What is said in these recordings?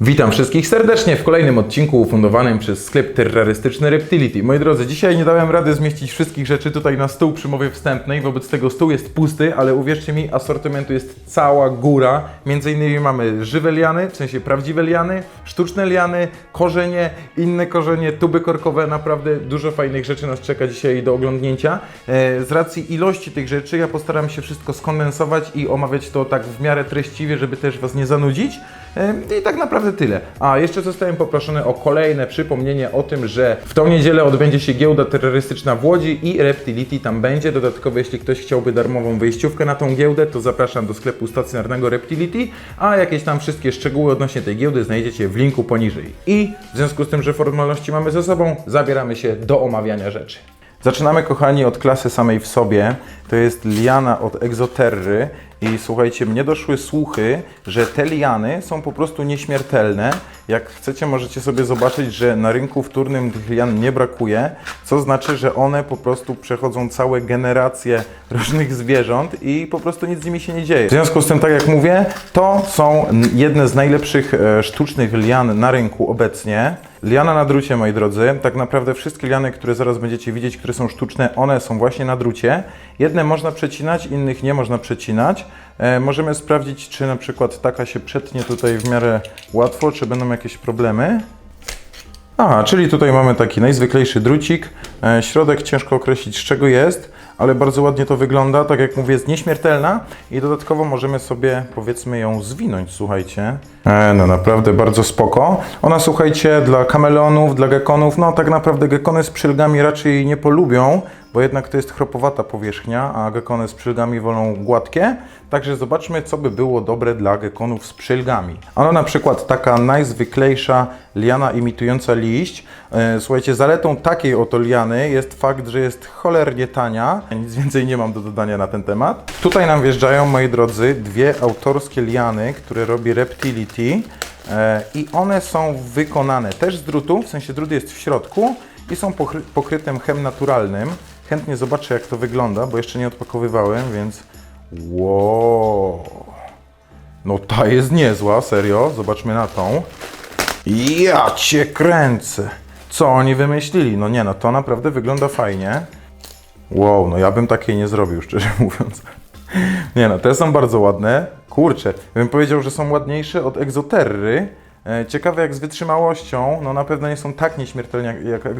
Witam wszystkich serdecznie w kolejnym odcinku ufundowanym przez sklep terrorystyczny Reptility. Moi drodzy, dzisiaj nie dałem rady zmieścić wszystkich rzeczy tutaj na stół przy mowie wstępnej, wobec tego stół jest pusty, ale uwierzcie mi, asortymentu jest cała góra. Między innymi mamy żywe liany, w sensie prawdziwe liany, sztuczne liany, korzenie, inne korzenie, tuby korkowe, naprawdę dużo fajnych rzeczy nas czeka dzisiaj do oglądnięcia. E, Z racji ilości tych rzeczy ja postaram się wszystko skondensować i omawiać to tak w miarę treściwie, żeby też Was nie zanudzić. I tak naprawdę tyle. A jeszcze zostałem poproszony o kolejne przypomnienie o tym, że w tą niedzielę odbędzie się giełda terrorystyczna w Łodzi i Reptility tam będzie. Dodatkowo, jeśli ktoś chciałby darmową wejściówkę na tą giełdę, to zapraszam do sklepu stacjonarnego Reptility, a jakieś tam wszystkie szczegóły odnośnie tej giełdy znajdziecie w linku poniżej. I w związku z tym, że formalności mamy ze sobą, zabieramy się do omawiania rzeczy. Zaczynamy, kochani, od klasy samej w sobie. To jest liana od Exoterry. I słuchajcie, mnie doszły słuchy, że te liany są po prostu nieśmiertelne. Jak chcecie, możecie sobie zobaczyć, że na rynku wtórnym tych lian nie brakuje, co znaczy, że one po prostu przechodzą całe generacje różnych zwierząt i po prostu nic z nimi się nie dzieje. W związku z tym, tak jak mówię, to są jedne z najlepszych e, sztucznych lian na rynku obecnie. Liana na drucie, moi drodzy. Tak naprawdę wszystkie liany, które zaraz będziecie widzieć, które są sztuczne, one są właśnie na drucie. Jedne można przecinać, innych nie można przecinać. E, możemy sprawdzić, czy na przykład taka się przetnie tutaj w miarę łatwo, czy będą jakieś problemy. A, czyli tutaj mamy taki najzwyklejszy drucik. E, środek ciężko określić z czego jest, ale bardzo ładnie to wygląda. Tak jak mówię, jest nieśmiertelna i dodatkowo możemy sobie powiedzmy ją zwinąć, słuchajcie. E, no naprawdę bardzo spoko. Ona słuchajcie, dla kameleonów, dla gekonów, no tak naprawdę gekony z przylgami raczej nie polubią, bo jednak to jest chropowata powierzchnia, a gekony z przylgami wolą gładkie. Także zobaczmy, co by było dobre dla gekonów z przylgami. Ano na przykład taka najzwyklejsza liana imitująca liść. E, Słuchajcie, zaletą takiej oto liany jest fakt, że jest cholernie tania. Nic więcej nie mam do dodania na ten temat. Tutaj nam wjeżdżają, moi drodzy, dwie autorskie liany, które robi Reptility. E, I one są wykonane też z drutu, w sensie drut jest w środku i są pokry- pokryte mchem naturalnym. Chętnie zobaczę, jak to wygląda, bo jeszcze nie odpakowywałem, więc Wow. No ta jest niezła, serio. Zobaczmy na tą. Ja cię kręcę. Co oni wymyślili? No nie, no to naprawdę wygląda fajnie. Wow, no ja bym takiej nie zrobił, szczerze mówiąc. Nie no, te są bardzo ładne. Kurczę, bym powiedział, że są ładniejsze od Exoterry. E, Ciekawe jak z wytrzymałością, no na pewno nie są tak nieśmiertelne jak, jak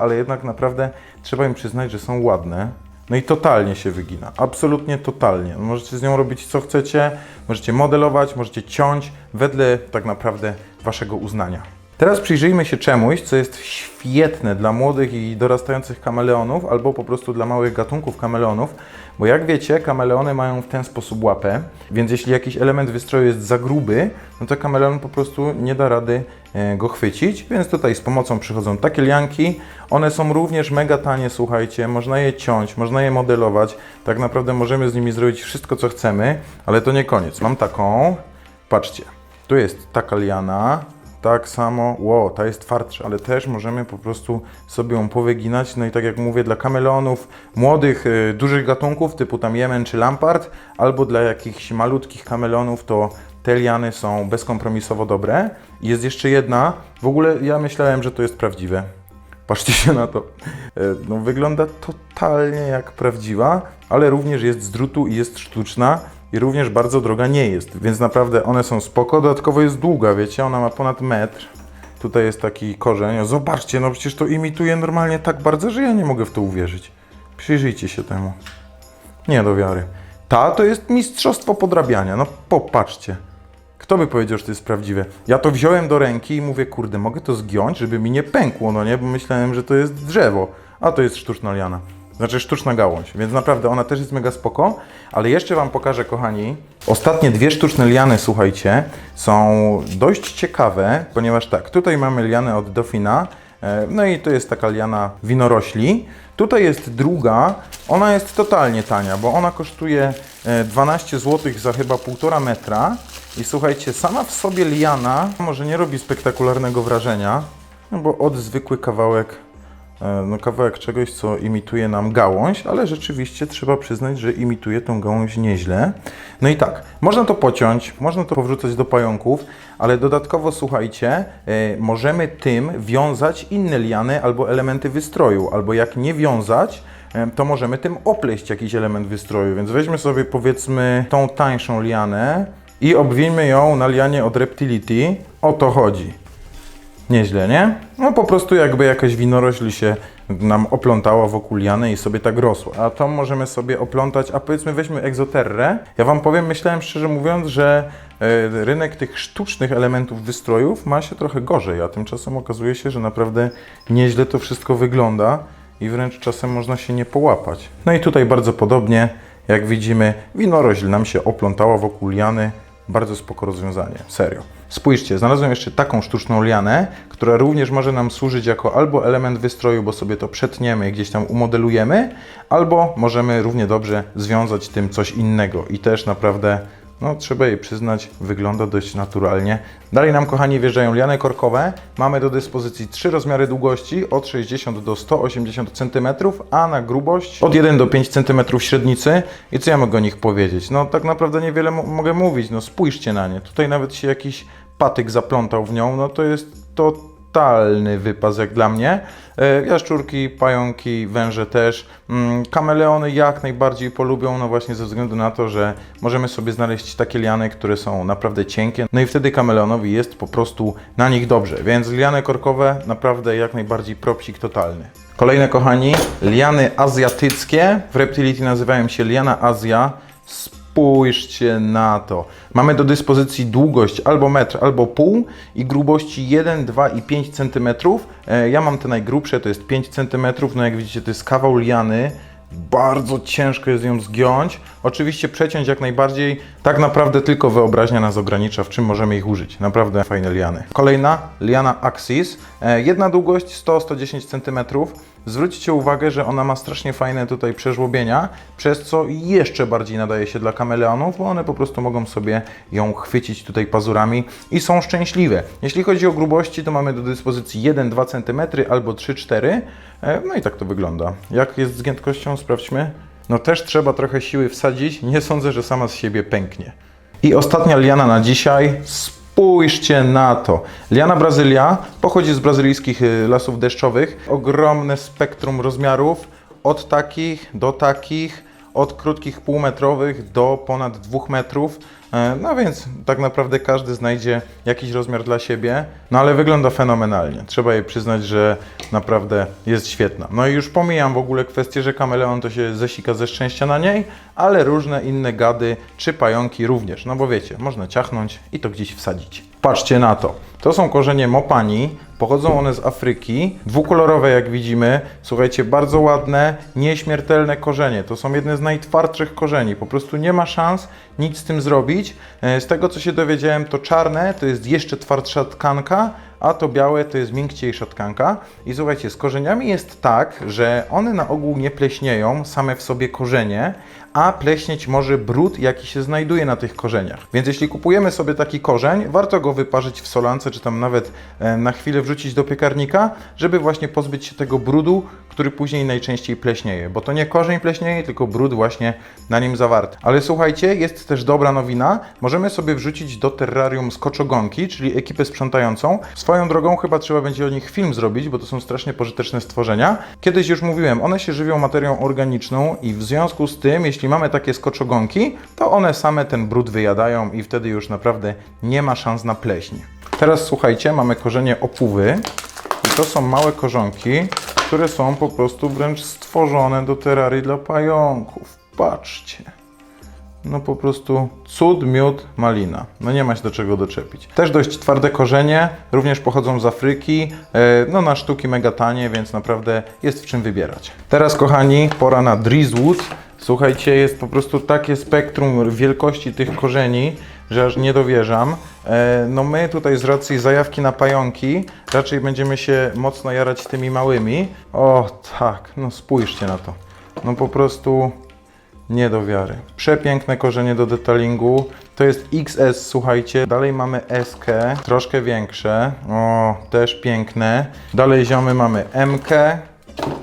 ale jednak naprawdę trzeba im przyznać, że są ładne. No i totalnie się wygina, absolutnie totalnie. No Możecie z nią robić co chcecie, możecie modelować, możecie ciąć wedle tak naprawdę waszego uznania. Teraz przyjrzyjmy się czemuś, co jest świetne dla młodych i dorastających kameleonów, albo po prostu dla małych gatunków kameleonów, bo jak wiecie, kameleony mają w ten sposób łapę, więc jeśli jakiś element wystroju jest za gruby, no to kameleon po prostu nie da rady e, go chwycić, więc tutaj z pomocą przychodzą takie lianki. One są również mega tanie, słuchajcie, można je ciąć, można je modelować, tak naprawdę możemy z nimi zrobić wszystko, co chcemy, ale to nie koniec. Mam taką, patrzcie, tu jest taka liana, tak samo, wow, ta jest twardsza, ale też możemy po prostu sobie ją powyginać. No i tak jak mówię, dla kameleonów młodych, y, dużych gatunków typu tam Jemen czy Lampart, albo dla jakichś malutkich kameleonów, to te liany są bezkompromisowo dobre. Jest jeszcze jedna, w ogóle ja myślałem, że to jest prawdziwe. Patrzcie się na to. E, No, wygląda totalnie jak prawdziwa, ale również jest z drutu i jest sztuczna i również bardzo droga nie jest, więc naprawdę one są spoko. Dodatkowo jest długa, wiecie, ona ma ponad metr. Tutaj jest taki korzeń. O, zobaczcie, no przecież to imituje normalnie tak bardzo, że ja nie mogę w to uwierzyć. Przyjrzyjcie się temu. Nie do wiary. Ta to jest mistrzostwo podrabiania. No popatrzcie. Kto by powiedział, że to jest prawdziwe? Ja to wziąłem do ręki i mówię, kurde, mogę to zgiąć, żeby mi nie pękło, no nie? Bo myślałem, że to jest drzewo, a to jest sztuczna liana. Znaczy sztuczna gałąź, więc naprawdę ona też jest mega spoko, ale jeszcze Wam pokażę, kochani, ostatnie dwie sztuczne liany, słuchajcie, są dość ciekawe, ponieważ tak, tutaj mamy lianę od Dofina, e, no i to jest taka liana winorośli. Tutaj jest druga, ona jest totalnie tania, bo ona kosztuje e, 12 zł za chyba 1,5 metra. I słuchajcie, sama w sobie liana może nie robi spektakularnego wrażenia, no bo od zwykły kawałek e, no, kawałek czegoś, co imituje nam gałąź, ale rzeczywiście trzeba przyznać, że imituje tą gałąź nieźle. No i tak, można to pociąć, można to powrzucać do pająków, ale dodatkowo słuchajcie, e, możemy tym wiązać inne liany albo elementy wystroju, albo jak nie wiązać, e, to możemy tym opleść jakiś element wystroju. Więc weźmy sobie powiedzmy tą tańszą lianę i obwijmy ją na lianie od Reptility. O to chodzi. Nieźle, nie? No po prostu jakby jakaś winorośl się nam oplątała wokół liany i sobie tak rosła. A to możemy sobie oplątać, a powiedzmy weźmy egzoterrę. Ja wam powiem, myślałem szczerze mówiąc, że e, rynek tych sztucznych elementów wystrojów ma się trochę gorzej, a tymczasem okazuje się, że naprawdę nieźle to wszystko wygląda i wręcz czasem można się nie połapać. No i tutaj bardzo podobnie, jak widzimy, winorośl nam się oplątała wokół liany. Bardzo spoko rozwiązanie, serio. Spójrzcie, znalazłem jeszcze taką sztuczną lianę, która również może nam służyć jako albo element wystroju, bo sobie to przetniemy gdzieś tam umodelujemy, albo możemy równie dobrze związać tym coś innego i też naprawdę, no trzeba jej przyznać, wygląda dość naturalnie. Dalej nam, kochani, wjeżdżają liany korkowe. Mamy do dyspozycji trzy rozmiary długości, od 60 do 180 cm, a na grubość od 1 do 5 cm średnicy. I co ja mogę o nich powiedzieć? No tak naprawdę niewiele mo- mogę mówić, no spójrzcie na nie. Tutaj nawet się jakiś patyk zaplątał w nią, no to jest totalny wypas jak dla mnie. E, Jaszczurki, pająki, węże też. Mm, Kameleony jak najbardziej polubią, no właśnie ze względu na to, że możemy sobie znaleźć takie liany, które są naprawdę cienkie. No i wtedy kameleonowi jest po prostu na nich dobrze. Więc liany korkowe naprawdę jak najbardziej propsik totalny. Kolejne kochani, liany azjatyckie. W Reptility nazywają się liana Azja. Spójrzcie na to. Mamy do dyspozycji długość albo metr, albo pół i grubości 1, 2 i 5 cm. E, Ja mam te najgrubsze, to jest 5 cm. No jak widzicie, to jest kawał liany. Bardzo ciężko jest ją zgiąć. Oczywiście przeciąć jak najbardziej. Tak naprawdę tylko wyobraźnia nas ogranicza, w czym możemy ich użyć. Naprawdę fajne liany. Kolejna, liana Axis. E, Jedna długość 100-110 cm. Zwróćcie uwagę, że ona ma strasznie fajne tutaj przeżłobienia, przez co jeszcze bardziej nadaje się dla kameleonów, bo one po prostu mogą sobie ją chwycić tutaj pazurami i są szczęśliwe. Jeśli chodzi o grubości, to mamy do dyspozycji 1-2 cm albo 3-4. E, No i tak to wygląda. Jak jest z giętkością? Sprawdźmy. No też trzeba trochę siły wsadzić. Nie sądzę, że sama z siebie pęknie. I ostatnia liana na dzisiaj. Spójrzcie na to. Liana Brazylia pochodzi z brazylijskich y, lasów deszczowych. Ogromne spektrum rozmiarów, od takich do takich, od krótkich półmetrowych do ponad dwóch metrów. E, No więc tak naprawdę każdy znajdzie jakiś rozmiar dla siebie, no ale wygląda fenomenalnie. Trzeba jej przyznać, że naprawdę jest świetna. No i już pomijam w ogóle kwestię, że kameleon to się zesika ze szczęścia na niej, ale różne inne gady czy pająki również. No bo wiecie, można ciachnąć i to gdzieś wsadzić. Patrzcie na to. To są korzenie mopani. Pochodzą one z Afryki. Dwukolorowe, jak widzimy. Słuchajcie, bardzo ładne, nieśmiertelne korzenie. To są jedne z najtwardszych korzeni. Po prostu nie ma szans nic z tym zrobić. E, Z tego, co się dowiedziałem, to czarne to jest jeszcze twardsza tkanka, a to białe to jest miękciejsza tkanka. I słuchajcie, z korzeniami jest tak, że one na ogół nie pleśnieją same w sobie korzenie, a pleśnieć może brud, jaki się znajduje na tych korzeniach. Więc jeśli kupujemy sobie taki korzeń, warto go wyparzyć w solance, czy tam nawet e, na chwilę wrzucić do piekarnika, żeby właśnie pozbyć się tego brudu, który później najczęściej pleśnieje. Bo to nie korzeń pleśnieje, tylko brud właśnie na nim zawarty. Ale słuchajcie, jest też dobra nowina. Możemy sobie wrzucić do terrarium skoczogonki, czyli ekipę sprzątającą. Swoją drogą chyba trzeba będzie o nich film zrobić, bo to są strasznie pożyteczne stworzenia. Kiedyś już mówiłem, one się żywią materią organiczną i w związku z tym, jeśli mamy takie skoczogonki, to one same ten brud wyjadają i wtedy już naprawdę nie ma szans na pleśń. Teraz słuchajcie, mamy korzenie opówy i to są małe korzonki, które są po prostu wręcz stworzone do terrarii dla pająków. Patrzcie. No po prostu cud, miód, malina. No nie ma się do czego doczepić. Też dość twarde korzenie, również pochodzą z Afryki. E, No na sztuki mega tanie, więc naprawdę jest w czym wybierać. Teraz kochani, pora na Drizzwood. Słuchajcie, jest po prostu takie spektrum wielkości tych korzeni, że aż nie dowierzam. E, No my tutaj z racji zajawki na pająki raczej będziemy się mocno jarać tymi małymi. O tak, no spójrzcie na to. No po prostu nie do wiary. Przepiękne korzenie do detalingu. To jest XS, słuchajcie. Dalej mamy SK, troszkę większe. O, też piękne. Dalej ziomy mamy MK.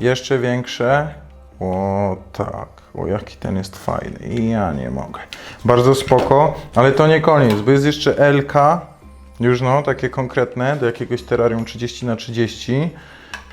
Jeszcze większe. O tak, o jaki ten jest fajny. Ja nie mogę. Bardzo spoko, ale to nie koniec, bo jest jeszcze LK. Już no, takie konkretne, do jakiegoś terrarium 30 na 30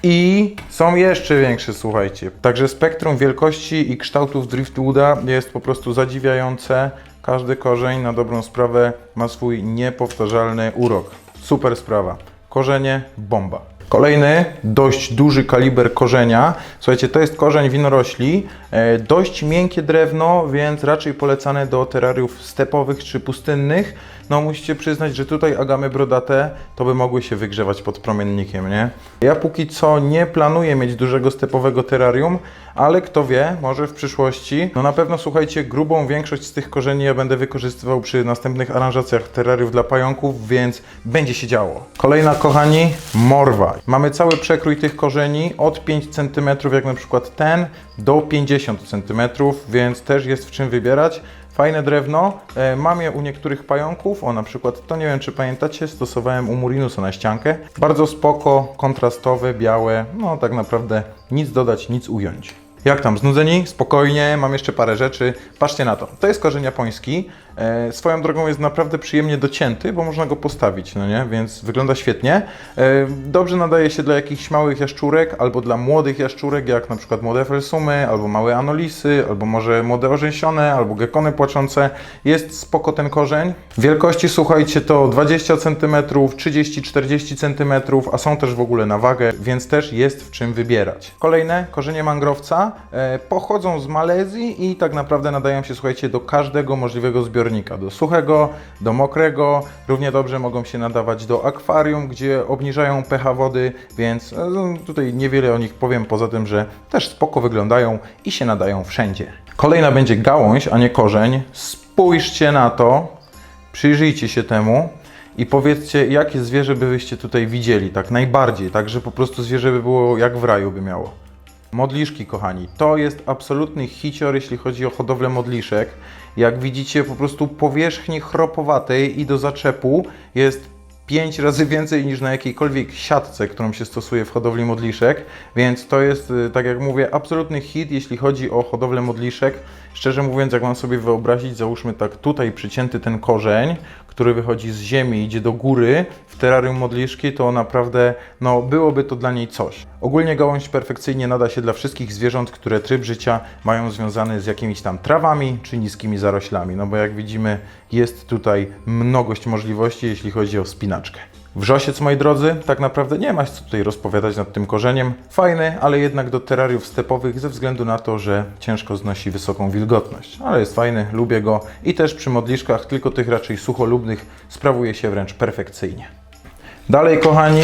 i są jeszcze większe, słuchajcie. Także spektrum wielkości i kształtów Driftwooda jest po prostu zadziwiające. Każdy korzeń na dobrą sprawę ma swój niepowtarzalny urok. Super sprawa. Korzenie bomba. Kolejny dość duży kaliber korzenia. Słuchajcie, to jest korzeń winorośli. E, dość miękkie drewno, więc raczej polecane do terrariów stepowych czy pustynnych. No musicie przyznać, że tutaj agamy brodate to by mogły się wygrzewać pod promiennikiem, nie? Ja póki co nie planuję mieć dużego stepowego terrarium, ale kto wie, może w przyszłości. No na pewno słuchajcie, grubą większość z tych korzeni ja będę wykorzystywał przy następnych aranżacjach terrariów dla pająków, więc będzie się działo. Kolejna, kochani, morwa. Mamy cały przekrój tych korzeni od 5 cm, jak na przykład ten, do 50 cm, więc też jest w czym wybierać. Fajne drewno. E, mam je u niektórych pająków. O, na przykład to nie wiem, czy pamiętacie, stosowałem u Murinusa na ściankę. Bardzo spoko, kontrastowe, białe. No, tak naprawdę nic dodać, nic ująć. Jak tam, znudzeni? Spokojnie, mam jeszcze parę rzeczy. Patrzcie na to. To jest korzeń japoński. E, swoją drogą jest naprawdę przyjemnie docięty, bo można go postawić, no nie? Więc wygląda świetnie. E, dobrze nadaje się dla jakichś małych jaszczurek, albo dla młodych jaszczurek, jak na przykład młode felsumy, albo małe anolisy, albo może młode orzęsione, albo gekony płaczące. Jest spoko ten korzeń. Wielkości, słuchajcie, to 20 cm, 30-40 cm, a są też w ogóle na wagę, więc też jest w czym wybierać. Kolejne, korzenie mangrowca e, pochodzą z Malezji i tak naprawdę nadają się, słuchajcie, do każdego możliwego zbiornika. Do suchego, do mokrego, równie dobrze mogą się nadawać do akwarium, gdzie obniżają pH wody, więc e, no, tutaj niewiele o nich powiem, poza tym, że też spoko wyglądają i się nadają wszędzie. Kolejna będzie gałąź, a nie korzeń. Spójrzcie na to, przyjrzyjcie się temu i powiedzcie, jakie zwierzę byście tutaj widzieli, tak najbardziej, tak, że po prostu zwierzę by było jak w raju by miało. Modliszki, kochani, to jest absolutny hicior, jeśli chodzi o hodowlę modliszek. Jak widzicie, po prostu powierzchni chropowatej i do zaczepu jest 5 razy więcej niż na jakiejkolwiek siatce, którą się stosuje w hodowli modliszek, więc to jest, y, tak jak mówię, absolutny hit, jeśli chodzi o hodowlę modliszek. Szczerze mówiąc, jak mam sobie wyobrazić, załóżmy tak tutaj przycięty ten korzeń, który wychodzi z ziemi idzie do góry w terrarium modliszki, to naprawdę no, byłoby to dla niej coś. Ogólnie gałąź perfekcyjnie nada się dla wszystkich zwierząt, które tryb życia mają związany z jakimiś tam trawami czy niskimi zaroślami, no bo jak widzimy jest tutaj mnogość możliwości, jeśli chodzi o spinaczkę. Wrzosiec, moi drodzy, tak naprawdę nie ma co tutaj rozpowiadać nad tym korzeniem. Fajny, ale jednak do terrariów stepowych ze względu na to, że ciężko znosi wysoką wilgotność. Ale jest fajny, lubię go i też przy modliszkach, tylko tych raczej sucholubnych, sprawuje się wręcz perfekcyjnie. Dalej, kochani,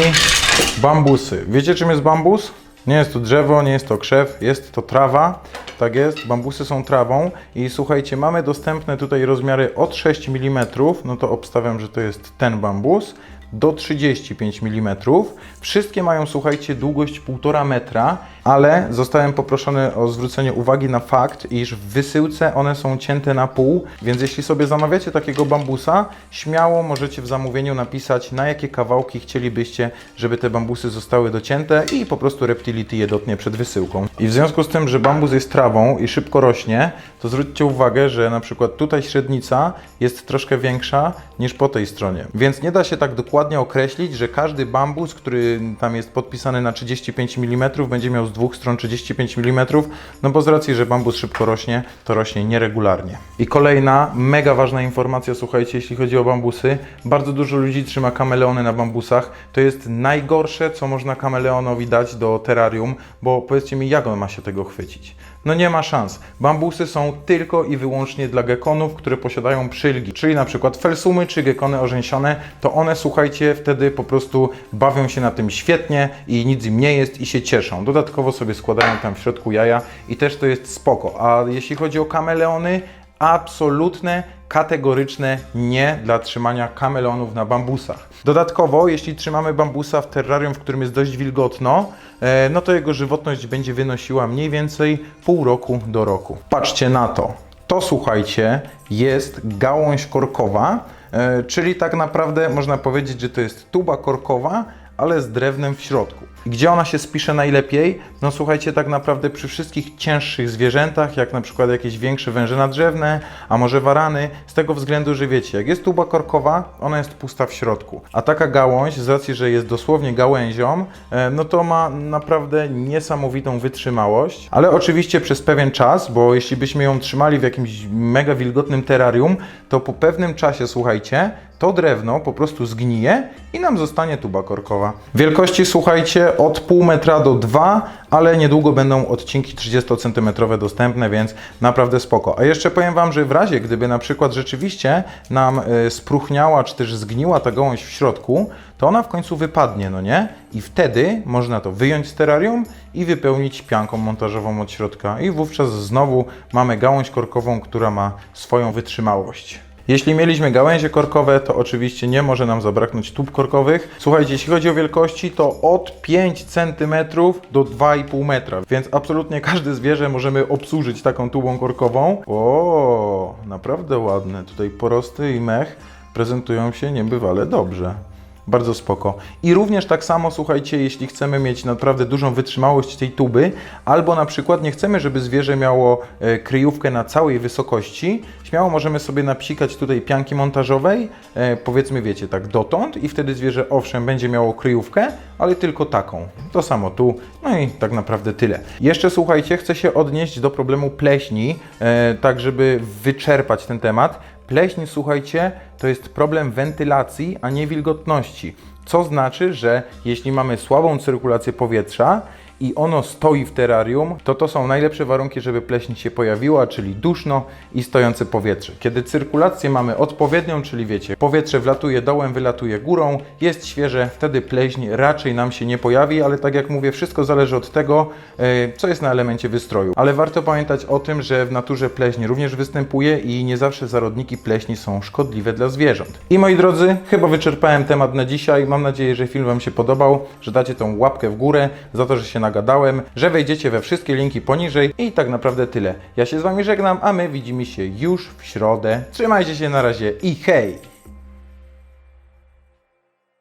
bambusy. Wiecie czym jest bambus? Nie jest to drzewo, nie jest to krzew, jest to trawa. Tak jest, bambusy są trawą i słuchajcie, mamy dostępne tutaj rozmiary od 6 mm, no to obstawiam, że to jest ten bambus, do 35 mm. Wszystkie mają, słuchajcie, długość 1,5 metra, ale zostałem poproszony o zwrócenie uwagi na fakt, iż w wysyłce one są cięte na pół, więc jeśli sobie zamawiacie takiego bambusa, śmiało możecie w zamówieniu napisać, na jakie kawałki chcielibyście, żeby te bambusy zostały docięte i po prostu Reptility je dotnie przed wysyłką. I w związku z tym, że bambus jest trawą i szybko rośnie, to zwróćcie uwagę, że na przykład tutaj średnica jest troszkę większa niż po tej stronie. Więc nie da się tak dokładnie określić, że każdy bambus, który tam jest podpisany na 35 mm, będzie miał z dwóch stron 35 mm, no bo z racji, że bambus szybko rośnie, to rośnie nieregularnie. I kolejna mega ważna informacja, słuchajcie, jeśli chodzi o bambusy. Bardzo dużo ludzi trzyma kameleony na bambusach. To jest najgorsze, co można kameleonowi dać do terrarium, bo powiedzcie mi, jak on ma się tego chwycić? No nie ma szans. Bambusy są tylko i wyłącznie dla gekonów, które posiadają przylgi, czyli na przykład felsumy czy gekony orzęsione, to one, słuchajcie, wtedy po prostu bawią się na tym świetnie i nic im nie jest i się cieszą. Dodatkowo sobie składają tam w środku jaja i też to jest spoko. A jeśli chodzi o kameleony, absolutne, kategoryczne nie dla trzymania kameleonów na bambusach. Dodatkowo, jeśli trzymamy bambusa w terrarium, w którym jest dość wilgotno, e, no to jego żywotność będzie wynosiła mniej więcej pół roku do roku. Patrzcie na to. To słuchajcie, jest gałąź korkowa, e, czyli tak naprawdę można powiedzieć, że to jest tuba korkowa, ale z drewnem w środku. Gdzie ona się spisze najlepiej? No słuchajcie, tak naprawdę przy wszystkich cięższych zwierzętach, jak na przykład jakieś większe węże nadrzewne, a może warany, z tego względu, że wiecie, jak jest tuba korkowa, ona jest pusta w środku. A taka gałąź, z racji, że jest dosłownie gałęzią, e, no to ma naprawdę niesamowitą wytrzymałość. Ale oczywiście przez pewien czas, bo jeśli byśmy ją trzymali w jakimś mega wilgotnym terrarium, to po pewnym czasie, słuchajcie, to drewno po prostu zgnije i nam zostanie tuba korkowa. Wielkości słuchajcie od pół metra do 2, ale niedługo będą odcinki 30 cm dostępne, więc naprawdę spoko. A jeszcze powiem Wam, że w razie gdyby na przykład rzeczywiście nam y, spruchniała czy też zgniła ta gałąź w środku, to ona w końcu wypadnie, no nie? I wtedy można to wyjąć z terrarium i wypełnić pianką montażową od środka i wówczas znowu mamy gałąź korkową, która ma swoją wytrzymałość. Jeśli mieliśmy gałęzie korkowe, to oczywiście nie może nam zabraknąć tub korkowych. Słuchajcie, jeśli chodzi o wielkości, to od 5 cm do 2,5 metra, więc absolutnie każde zwierzę możemy obsłużyć taką tubą korkową. O, naprawdę ładne. Tutaj porosty i mech prezentują się niebywale dobrze. Bardzo spoko. I również tak samo, słuchajcie, jeśli chcemy mieć naprawdę dużą wytrzymałość tej tuby, albo na przykład nie chcemy, żeby zwierzę miało e, kryjówkę na całej wysokości, śmiało możemy sobie napsikać tutaj pianki montażowej, e, powiedzmy, wiecie, tak dotąd i wtedy zwierzę owszem będzie miało kryjówkę, ale tylko taką. To samo tu, no i tak naprawdę tyle. Jeszcze słuchajcie, chcę się odnieść do problemu pleśni, e, tak żeby wyczerpać ten temat. Pleśń, słuchajcie, to jest problem wentylacji, a nie wilgotności. Co znaczy, że jeśli mamy słabą cyrkulację powietrza i ono stoi w terrarium, to to są najlepsze warunki, żeby pleśń się pojawiła, czyli duszno i stojące powietrze. Kiedy cyrkulację mamy odpowiednią, czyli wiecie, powietrze wlatuje dołem, wylatuje górą, jest świeże, wtedy pleśń raczej nam się nie pojawi, ale tak jak mówię, wszystko zależy od tego, e, co jest na elemencie wystroju. Ale warto pamiętać o tym, że w naturze pleśń również występuje i nie zawsze zarodniki pleśni są szkodliwe dla zwierząt. I moi drodzy, chyba wyczerpałem temat na dzisiaj. Mam nadzieję, że film Wam się podobał, że dacie tą łapkę w górę za to, że się nagadałem, że wejdziecie we wszystkie linki poniżej i tak naprawdę tyle. Ja się z Wami żegnam, a my widzimy się już w środę. Trzymajcie się na razie i hej!